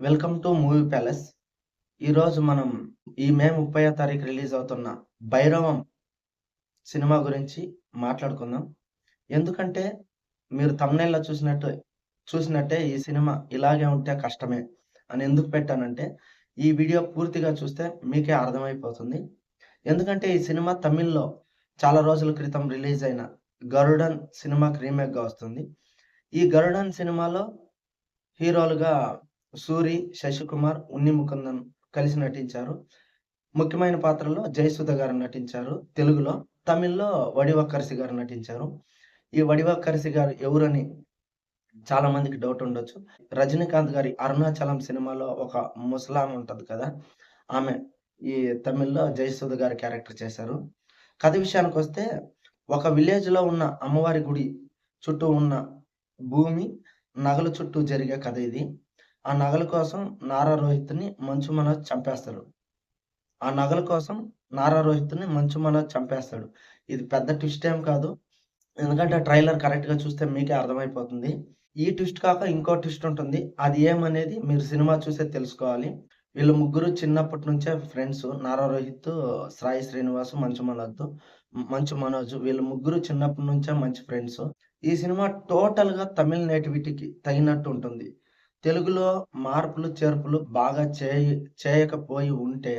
Welcome to movie palace. ఈరోజు మనం ఈ మే ముప్పై తారీఖు రిలీజ్ అవుతున్న భైరవం సినిమా గురించి మాట్లాడుకుందాం. ఎందుకంటే మీరు తమ్నెల్లో చూసినట్టు చూసినట్టే ఈ సినిమా ఇలాగే ఉంటే కష్టమే అని ఎందుకు పెట్టానంటే ఈ వీడియో పూర్తిగా చూస్తే మీకే అర్థమైపోతుంది. ఎందుకంటే ఈ సినిమా తమిళ్ళో చాలా రోజుల క్రితం రిలీజ్ అయిన గరుడన్ సినిమాకి రీమేక్గా వస్తుంది. ఈ గరుడన్ సినిమాలో హీరోలుగా సూరి శశికుమార్ ఉన్ని ముకుందన్ కలిసి నటించారు. ముఖ్యమైన పాత్రలో జయసుధ గారు నటించారు. తెలుగులో తమిళ్ళో వడివక్కర్సి గారు నటించారు. ఈ వడివక్కర్సి గారు ఎవరని చాలా మందికి డౌట్ ఉండొచ్చు. రజనీకాంత్ గారి అరుణాచలం సినిమాలో ఒక ముసలాం ఉంటుంది కదా ఆమె ఈ తమిళ్ళో జయసుధ గారి క్యారెక్టర్ చేశారు. కథ విషయానికి వస్తే ఒక విలేజ్లో ఉన్న అమ్మవారి గుడి చుట్టూ ఉన్న భూమి నగల చుట్టూ జరిగే కథ ఇది. ఆ నగల కోసం నారా రోహిత్ని మంచు మనోజ్ చంపేస్తాడు. ఆ నగల కోసం నారా రోహిత్ని మంచు మనోజ్ చంపేస్తాడు. ఇది పెద్ద ట్విస్ట్ ఏం కాదు. ఎందుకంటే ట్రైలర్ కరెక్ట్గా చూస్తే మీకే అర్థమైపోతుంది. ఈ ట్విస్ట్ కాక ఇంకో ట్విస్ట్ ఉంటుంది. అది ఏమనేది మీరు సినిమా చూసే తెలుసుకోవాలి. వీళ్ళు ముగ్గురు చిన్నప్పటి నుంచే ఫ్రెండ్స్. నారా రోహిత్ సాయి శ్రీనివాస్ మంచు మనోజ్ మంచు మనోజ్. వీళ్ళు ముగ్గురు చిన్నప్పటి నుంచే మంచి ఫ్రెండ్స్. ఈ సినిమా టోటల్గా తమిళ నేటివిటీకి తగినట్టు ఉంటుంది. తెలుగులో మార్పులు చేర్పులు బాగా చేయ చేయకపోయి ఉంటే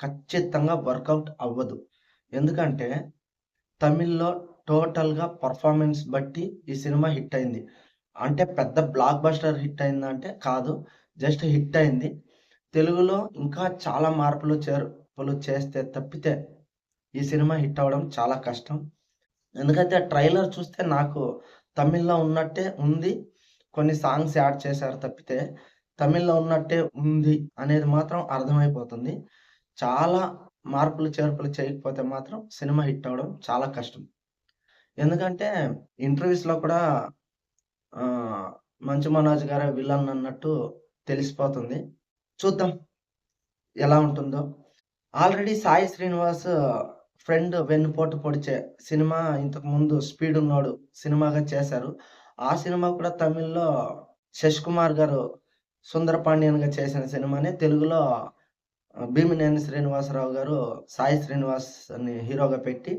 ఖచ్చితంగా వర్కౌట్ అవ్వదు. ఎందుకంటే తమిళ్ళో టోటల్గా పర్ఫార్మెన్స్ బట్టి ఈ సినిమా హిట్ అయింది. అంటే పెద్ద బ్లాక్ బస్టర్ హిట్ అయిందంటే కాదు జస్ట్ హిట్ అయింది. తెలుగులో ఇంకా చాలా మార్పులు చేర్పులు చేస్తే తప్పితే ఈ సినిమా హిట్ అవ్వడం చాలా కష్టం. ఎందుకంటే ట్రైలర్ చూస్తే నాకు తమిళ్ళో ఉన్నట్టే ఉంది కొన్ని సాంగ్స్ యాడ్ చేశారు తప్పితే తమిళ్ళో ఉన్నట్టే ఉంది అనేది మాత్రం అర్థమైపోతుంది. చాలా మార్పులు చేర్పులు చేయకపోతే మాత్రం సినిమా హిట్ అవ్వడం చాలా కష్టం. ఎందుకంటే ఇంటర్వ్యూస్లో కూడా మంచు మనోజ్ గారే విలన్ అన్నట్టు తెలిసిపోతుంది. చూద్దాం ఎలా ఉంటుందో. ఆల్రెడీ సాయి శ్రీనివాస్ ఫ్రెండ్ వెన్నుపోటు పొడిచే సినిమా ఇంతకు ముందు స్పీడ్ ఉన్నాడు సినిమాగా చేశారు. ఆ సినిమా కూడా తమిళ్ళో శశికుమార్ గారు సుందర పాండ్యన్గా చేసిన సినిమాని. తెలుగులో భీమినేని శ్రీనివాసరావు గారు సాయి శ్రీనివాస్ అని హీరోగా పెట్టి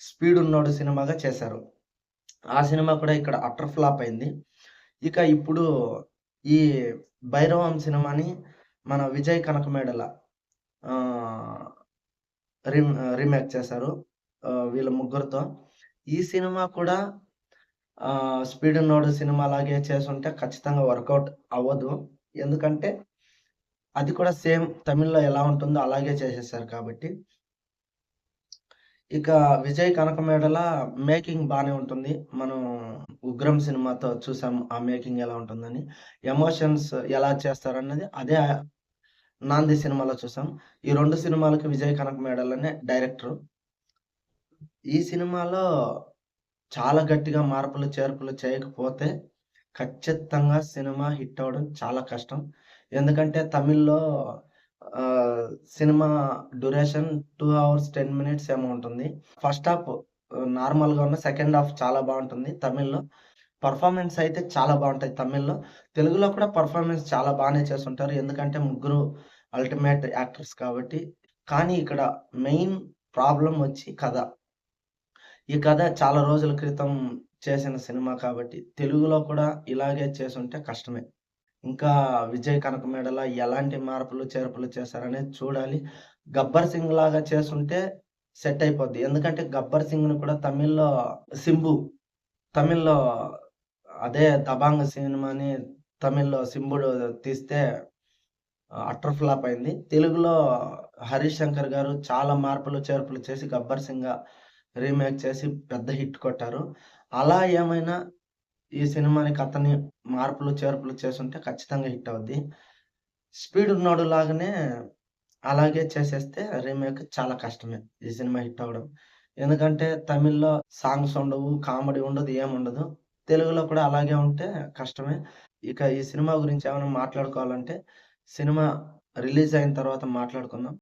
స్పీడ్ ఉన్నోడు సినిమాగా చేశారు. ఆ సినిమా కూడా ఇక్కడ అటర్ ఫ్లాప్ అయింది. ఇక ఇప్పుడు ఈ భైరవం సినిమాని మన విజయ్ కనకమేడల రీమేక్ చేశారు వీళ్ళ ముగ్గురితో. ఈ సినిమా కూడా స్పీడ్ నోడ్ సినిమా లాగే చేస్తుంటే ఖచ్చితంగా వర్కౌట్ అవ్వదు. ఎందుకంటే అది కూడా సేమ్ తమిళ్ళో ఎలా ఉంటుందో అలాగే చేసేసారు కాబట్టి. ఇక విజయ్ కనకమేడల మేకింగ్ బాగానే ఉంటుంది. మనం ఉగ్రం సినిమాతో చూసాం ఆ మేకింగ్ ఎలా ఉంటుందని. ఎమోషన్స్ ఎలా చేస్తారన్నది అదే నాంది సినిమాలో చూసాం. ఈ రెండు సినిమాలకు విజయ్ కనకమేడలనే డైరెక్టర్. ఈ సినిమాలో చాలా గట్టిగా మార్పులు చేర్పులు చేయకపోతే ఖచ్చితంగా సినిమా హిట్ అవ్వడం చాలా కష్టం. ఎందుకంటే తమిళ్ళో cinema duration two hours ten minutes ఏమో ఉంటుంది. ఫస్ట్ హాఫ్ నార్మల్గా ఉన్న సెకండ్ హాఫ్ చాలా బాగుంటుంది తమిళ్ళో. పర్ఫార్మెన్స్ అయితే చాలా బాగుంటాయి తమిళ్ళో. తెలుగులో కూడా పర్ఫార్మెన్స్ చాలా బాగానే చేస్తుంటారు. ఎందుకంటే ముగ్గురు అల్టిమేట్ యాక్టర్స్ కాబట్టి. కానీ ఇక్కడ మెయిన్ ప్రాబ్లం వచ్చి కథ. ఈ కథ చాలా రోజుల క్రితం చేసిన సినిమా కాబట్టి తెలుగులో కూడా ఇలాగే చేసుంటే కష్టమే. ఇంకా విజయ్ కనకమేడల ఎలాంటి మార్పులు చేర్పులు చేశారనేది చూడాలి. గబ్బర్ సింగ్ లాగా చేసుంటే సెట్ అయిపోద్ది. ఎందుకంటే గబ్బర్ సింగ్ని కూడా తమిళ్ళో సింబు తమిళ్ళో అదే దబాంగ్ సినిమాని తమిళ్ళో సింబుడు తీస్తే అటర్ ఫ్లాప్ అయింది. తెలుగులో హరీష్ శంకర్ గారు చాలా మార్పులు చేర్పులు చేసి గబ్బర్ సింగ్ రీమేక్ చేసి పెద్ద హిట్ కొట్టారు. అలా ఏమైనా ఈ సినిమానికి అతని మార్పులు చేర్పులు చేస్తుంటే ఖచ్చితంగా హిట్ అవుద్ది. స్పీడ్ ఉన్నాడు లాగానే అలాగే చేసేస్తే రీమేక్ చాలా కష్టమే. ఈ సినిమా హిట్ అవ్వడం. ఎందుకంటే తమిళ్ళో సాంగ్స్ ఉండవు కామెడీ ఉండదు ఏముండదు తెలుగులో కూడా అలాగే ఉంటే కష్టమే. ఇక ఈ సినిమా గురించి ఏమైనా మాట్లాడుకోవాలంటే సినిమా రిలీజ్ అయిన తర్వాత మాట్లాడుకుందాం.